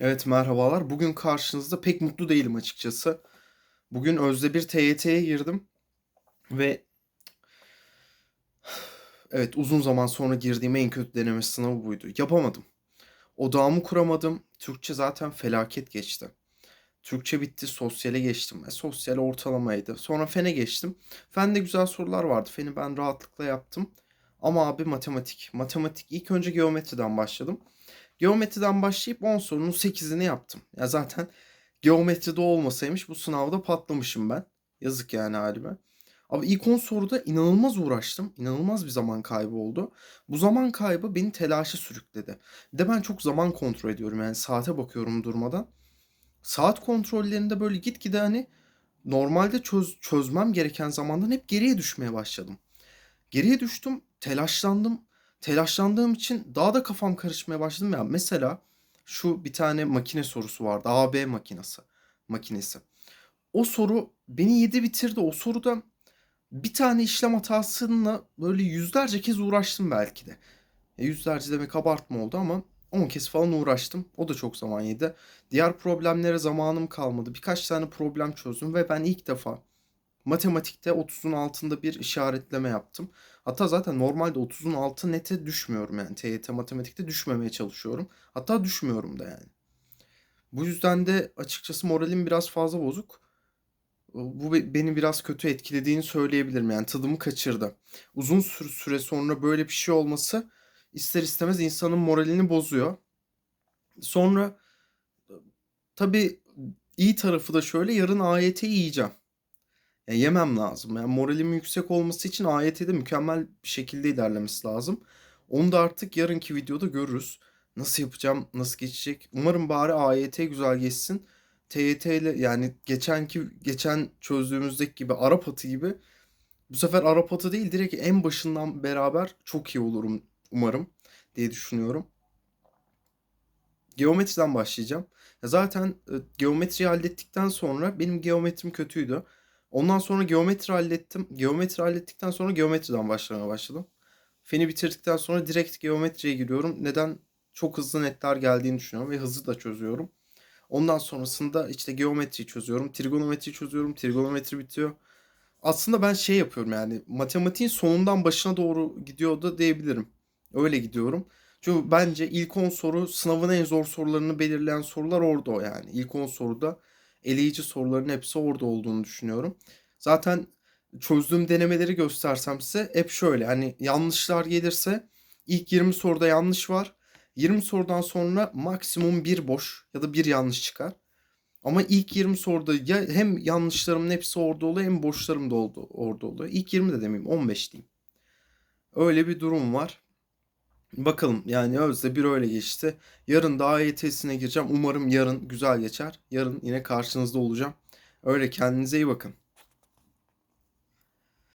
Evet merhabalar. Bugün karşınızda pek mutlu değilim açıkçası. Bugün Özde bir TYT'ye girdim ve evet uzun zaman sonra girdiğim en kötü deneme sınavı buydu. Yapamadım. Odağımı kuramadım. Türkçe zaten felaket geçti. Türkçe bitti, sosyale geçtim. E, sosyal ortalamaydı. Sonra fene geçtim. Fende güzel sorular vardı. Feni ben rahatlıkla yaptım. Ama abi matematik. Matematik ilk önce geometriden başladım. Geometriden başlayıp 10 sorunun 8'ini yaptım. Ya zaten geometride olmasaymış bu sınavda patlamışım ben. Yazık yani halime. Abi ilk 10 soruda inanılmaz uğraştım. İnanılmaz bir zaman kaybı oldu. Bu zaman kaybı beni telaşa sürükledi. Bir de ben çok zaman kontrol ediyorum. Yani saate bakıyorum durmadan. Saat kontrollerinde böyle gitgide hani normalde çöz, çözmem gereken zamandan hep geriye düşmeye başladım. Geriye düştüm, telaşlandım. Telaşlandığım için daha da kafam karışmaya başladım ya. Mesela şu bir tane makine sorusu vardı. AB makinesi. Makinesi. O soru beni yedi bitirdi. O soruda bir tane işlem hatasıyla böyle yüzlerce kez uğraştım belki de. E, yüzlerce demek abartma oldu ama 10 kez falan uğraştım. O da çok zaman yedi. Diğer problemlere zamanım kalmadı. Birkaç tane problem çözdüm ve ben ilk defa matematikte 30'un altında bir işaretleme yaptım. Hatta zaten normalde 30'un altı nete düşmüyorum yani. TYT matematikte düşmemeye çalışıyorum. Hatta düşmüyorum da yani. Bu yüzden de açıkçası moralim biraz fazla bozuk. Bu be- beni biraz kötü etkilediğini söyleyebilirim. Yani tadımı kaçırdı. Uzun sü- süre sonra böyle bir şey olması ister istemez insanın moralini bozuyor. Sonra tabii iyi tarafı da şöyle yarın AYT'yi yiyeceğim. Ya yemem lazım. Yani moralimin yüksek olması için AYT'de mükemmel bir şekilde ilerlemesi lazım. Onu da artık yarınki videoda görürüz. Nasıl yapacağım, nasıl geçecek. Umarım bari AYT güzel geçsin. TYT ile yani geçenki geçen çözdüğümüzdeki gibi Arap atı gibi bu sefer Arap atı değil direkt en başından beraber çok iyi olurum umarım diye düşünüyorum. Geometriden başlayacağım. Ya zaten e, geometriyi hallettikten sonra benim geometrim kötüydü. Ondan sonra geometri hallettim. Geometri hallettikten sonra geometriden başlamaya başladım. Feni bitirdikten sonra direkt geometriye giriyorum. Neden? Çok hızlı netler geldiğini düşünüyorum ve hızlı da çözüyorum. Ondan sonrasında işte geometriyi çözüyorum. Trigonometriyi çözüyorum. Trigonometri bitiyor. Aslında ben şey yapıyorum yani matematiğin sonundan başına doğru gidiyor da diyebilirim. Öyle gidiyorum. Çünkü bence ilk 10 soru sınavın en zor sorularını belirleyen sorular orada yani. İlk 10 soruda eleyici soruların hepsi orada olduğunu düşünüyorum. Zaten çözdüğüm denemeleri göstersem size hep şöyle hani yanlışlar gelirse ilk 20 soruda yanlış var. 20 sorudan sonra maksimum bir boş ya da bir yanlış çıkar. Ama ilk 20 soruda ya hem yanlışlarımın hepsi orada oluyor hem boşlarım da oldu, orada oluyor. İlk 20 de demeyeyim 15 diyeyim. Öyle bir durum var. Bakalım yani Özde bir öyle geçti. Yarın da AYT'sine gireceğim. Umarım yarın güzel geçer. Yarın yine karşınızda olacağım. Öyle kendinize iyi bakın.